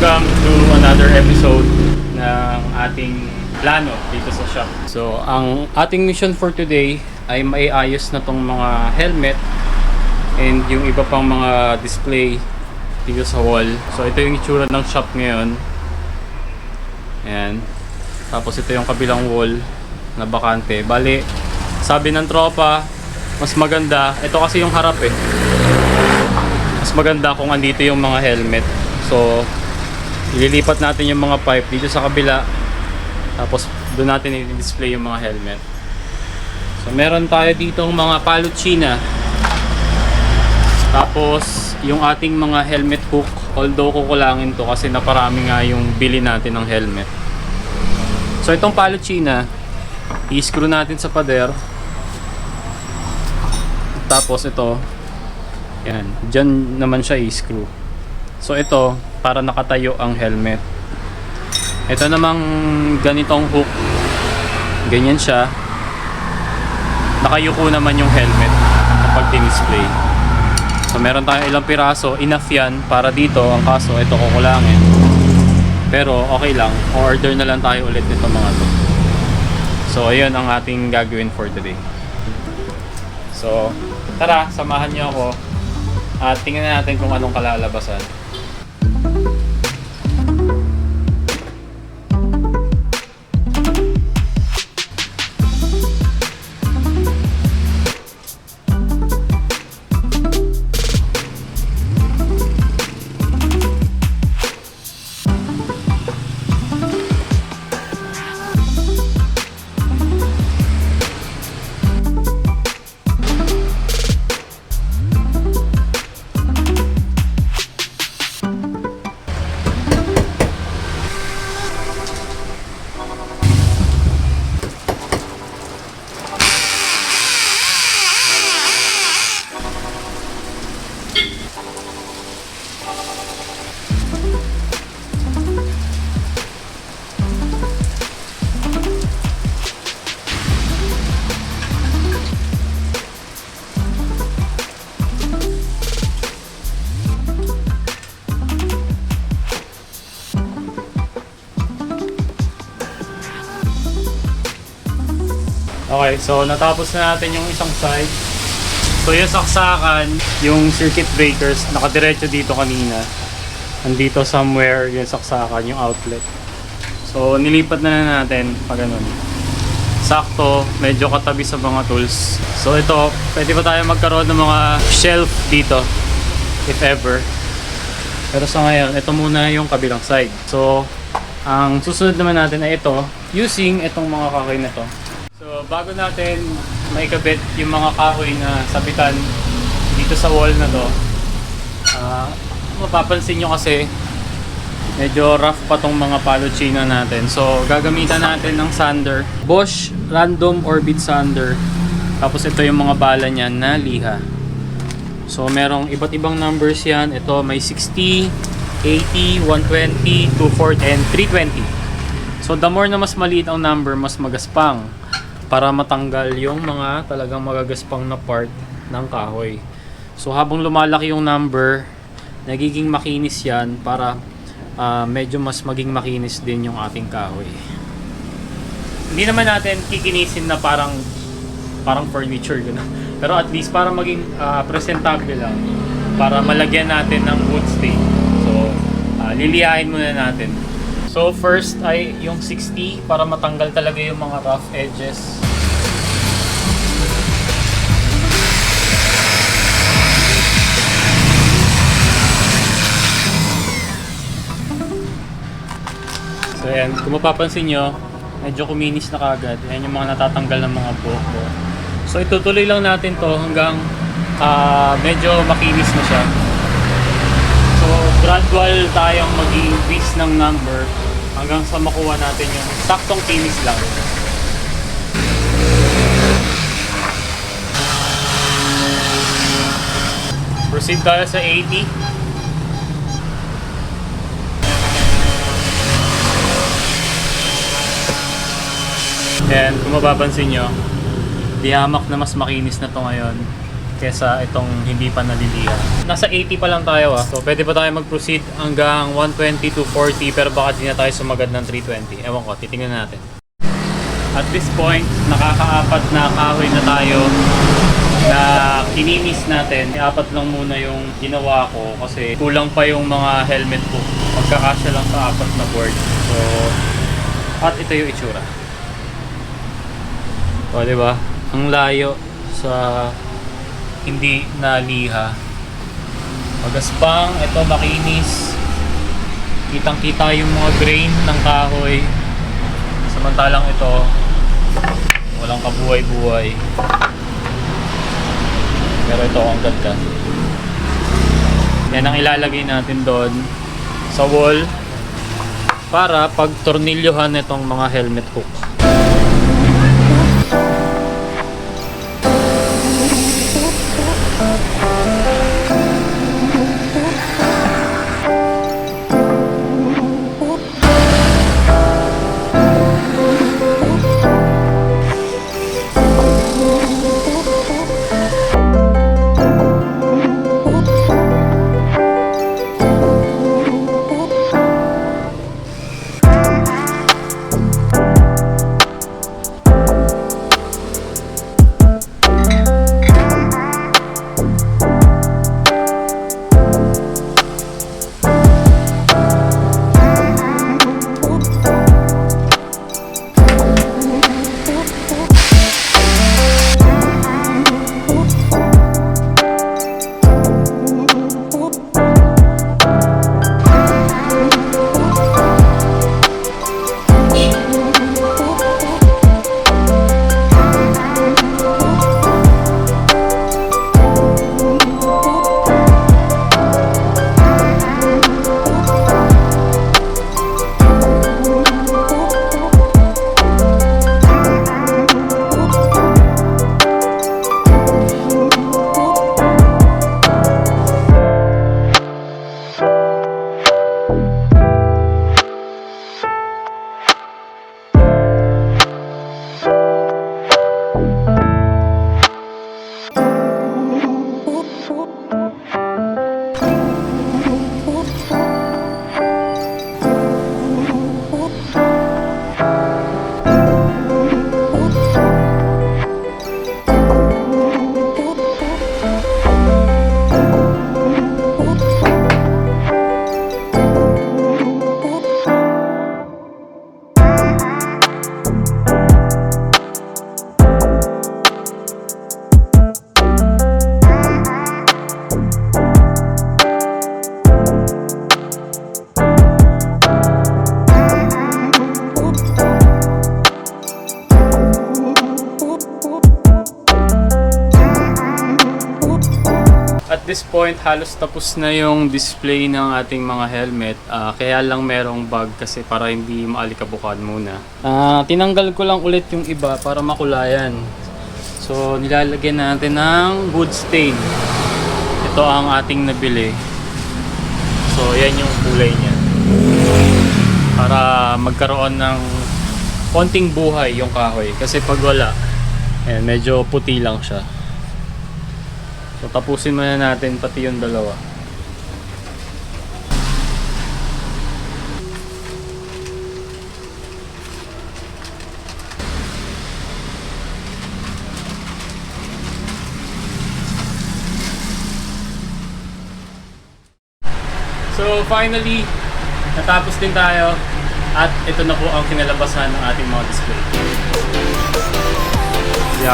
another episode ng ating plano dito sa shop. So, ang ating mission for today ay maiayos na tong mga helmet and yung iba pang mga display dito sa wall. So, ito yung itsura ng shop ngayon. Ayan. Tapos ito yung kabilang wall na bakante. Bali, sabi ng tropa, mas maganda. Ito kasi yung harap eh. Mas maganda kung andito yung mga helmet. So, ililipat natin yung mga pipe dito sa kabila. Tapos, doon natin i-display yung mga helmet. So, meron tayo dito mga paluchina. Tapos, yung ating mga helmet hook, although kukulangin to kasi naparami nga yung bili natin ng helmet. So, itong paluchina, i-screw natin sa pader. Tapos, ito, yan, dyan naman siya i-screw. So, ito, para nakatayo ang helmet. Ito namang ganitong hook, ganyan siya. Nakayuko naman yung helmet kapag din-display. So meron tayong ilang piraso, enough yan para dito. Ang kaso, ito kukulangin. Pero okay lang, order na lang tayo ulit nito mga to. So ayun ang ating gagawin for today. So tara, samahan niyo ako at tingnan natin kung anong kalalabasan. Okay, so natapos na natin yung isang side. So yung saksakan, yung circuit breakers, nakadiretso dito kanina. Andito somewhere yung saksakan, yung outlet. So nilipat na na natin pag ganun. Sakto, medyo katabi sa mga tools. So ito, pwede pa tayo magkaroon ng mga shelf dito, if ever. Pero sa ngayon, ito muna yung kabilang side. So, ang susunod naman natin ay ito, using itong mga kahoy na to. Bago natin maikabit yung mga kahoy na sabitan dito sa wall na to, ah, mapapansin nyo kasi medyo rough pa tong mga paluchina natin. So, gagamitan natin ng sander. Bosch Random Orbit Sander. Tapos ito yung mga bala niyan na liha. So, merong iba't ibang numbers yan. Ito may 60, 80, 120, 240, and 320. So, the more na mas maliit ang number, mas magaspang para matanggal yung mga talagang magagaspang na part ng kahoy. So habang lumalaki yung number, nagiging makinis yan para ah, medyo mas maging makinis din yung ating kahoy. Hindi naman natin kikinisin na parang parang furniture gano'n. Pero at least para maging ah, presentable lang para malagyan natin ng wood stain. So ah, liliyahin muna natin. So first ay yung 60 para matanggal talaga yung mga rough edges. So ayan, kung mapapansin nyo, medyo kuminis na kagad. Ayan yung mga natatanggal ng mga buhok. So itutuloy lang natin to hanggang ah, medyo makinis na siya. So gradual tayong mag-increase ng number hanggang sa makuha natin yung saktong kinis lang. Proceed tayo sa 80. And kung mapapansin nyo, di hamak na mas makinis na to ngayon. Kesa itong hindi pa naliliha. Nasa 80 pa lang tayo ah. So pwede pa tayo mag-proceed hanggang 120 to 40 pero baka di na tayo sumagad ng 320. Ewan ko, titingnan natin. At this point, nakakaapat na kahoy na tayo na kininis natin. Apat lang muna yung ginawa ko kasi kulang pa yung mga helmet ko. Magkakasya lang sa apat na board. So, at ito yung itsura. O, di ba? Ang layo sa hindi naliha. Magaspang, ito makinis. Kitang-kita yung mga grain ng kahoy. Samantalang ito, walang kabuhay-buhay. Pero ito, ang ganda. Yan ang ilalagay natin doon sa wall para pag tornilyohan itong mga helmet hook. At this point, halos tapos na yung display ng ating mga helmet. Ah, kaya lang merong bag kasi para hindi maalikabukad muna. Ah, tinanggal ko lang ulit yung iba para makulayan. So, nilalagyan natin ng wood stain. Ito ang ating nabili. So, yan yung kulay niya. Para magkaroon ng konting buhay yung kahoy. Kasi pag wala, eh, medyo puti lang siya. So tapusin muna natin pati yung dalawa. So finally, natapos din tayo at ito na po ang kinalabasan ng ating mga display. So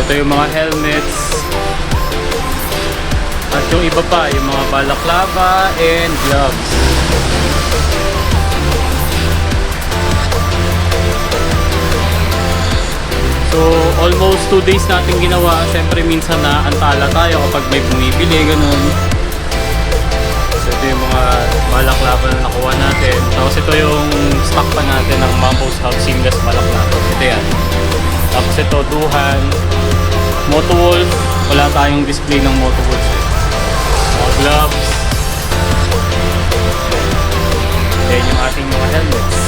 ito yung mga helmets. At yung iba pa, yung mga balaklava and gloves. So almost 2 days natin ginawa. Siyempre minsan na antala tayo kapag may bumibili, ganun. So ito yung mga balaklava na nakuha natin. Tapos ito yung stock pa natin ng Mambo's Hub Seamless balaklava. Ito yan. Tapos ito, Duhan, Motowolf. Wala tayong display ng Motowolf. Mga gloves. Then yung ating mga helmets.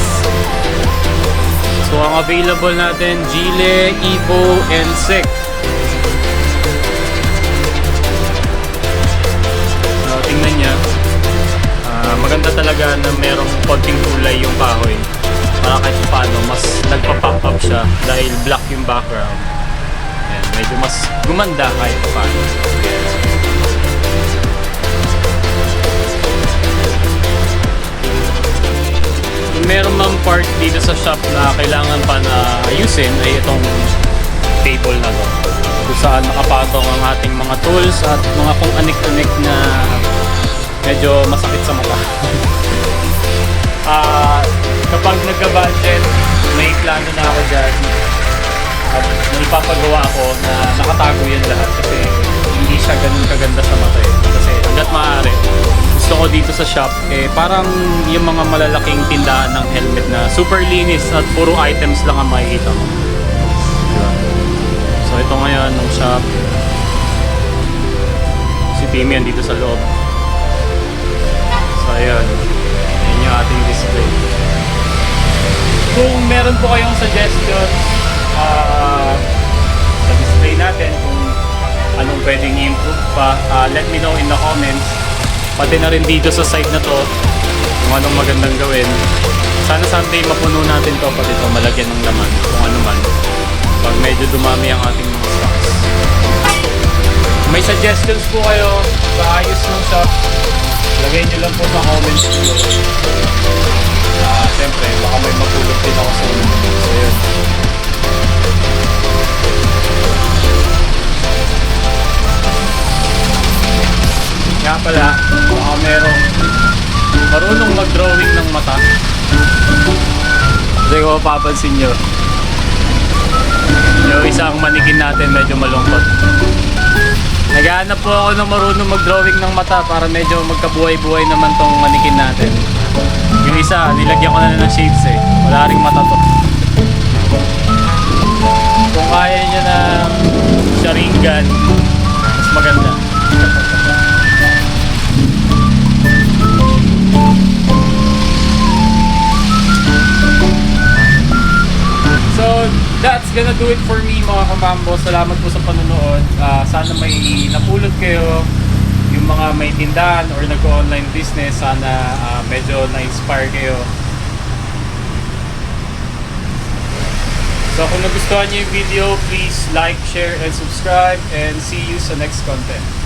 So ang available natin Gile, Evo, and Sec. So, tingnan niya. Ah, maganda talaga na merong konting kulay yung kahoy. Para kahit paano, mas nagpa-pop up siya dahil black yung background. Ayan, medyo mas gumanda kahit paano. Meron mang part dito sa shop na kailangan pa na ayusin ay itong table na to. Kung saan nakapatong ang ating mga tools at mga kung anik-anik na medyo masakit sa mata. Ah, kapag nagka-budget, may plano na ako dyan. At may ipapagawa ako na nakatago yan lahat kasi hindi siya ganun kaganda sa mata eh. Kasi hanggat maaari, gusto ko dito sa shop, eh parang yung mga malalaking tindahan ng helmet na super linis at puro items lang ang makikita mo. Diba? So ito ngayon ng shop. Si Timmy dito sa loob. So ayun. Yan yung ating display. Kung meron po kayong suggestion ah, sa display natin kung anong pwedeng i-improve pa, ah, let me know in the comments. Pati na rin dito sa site na to kung anong magandang gawin. Sana someday mapuno natin to pati to malagyan ng laman kung ano man. Pag medyo dumami ang ating mga stocks. May suggestions po kayo sa ayos ng shop. Lagay nyo lang po sa comments below. Kasi kung mapapansin nyo, yung isang manikin natin medyo malungkot. Naghahanap po ako ng marunong mag-drawing ng mata para medyo magkabuhay-buhay naman tong manikin natin. Yung isa, nilagyan ko na ng shades eh. Wala ring mata to. Kung kaya nyo ng sharingan, mas maganda. So, that's gonna do it for me mga kamambo. Salamat po sa panonood. Ah, sana may napulot kayo yung mga may tindahan or nag-online business. Sana ah, medyo na-inspire kayo. So, kung nagustuhan niyo yung video, please like, share, and subscribe. And see you sa next content.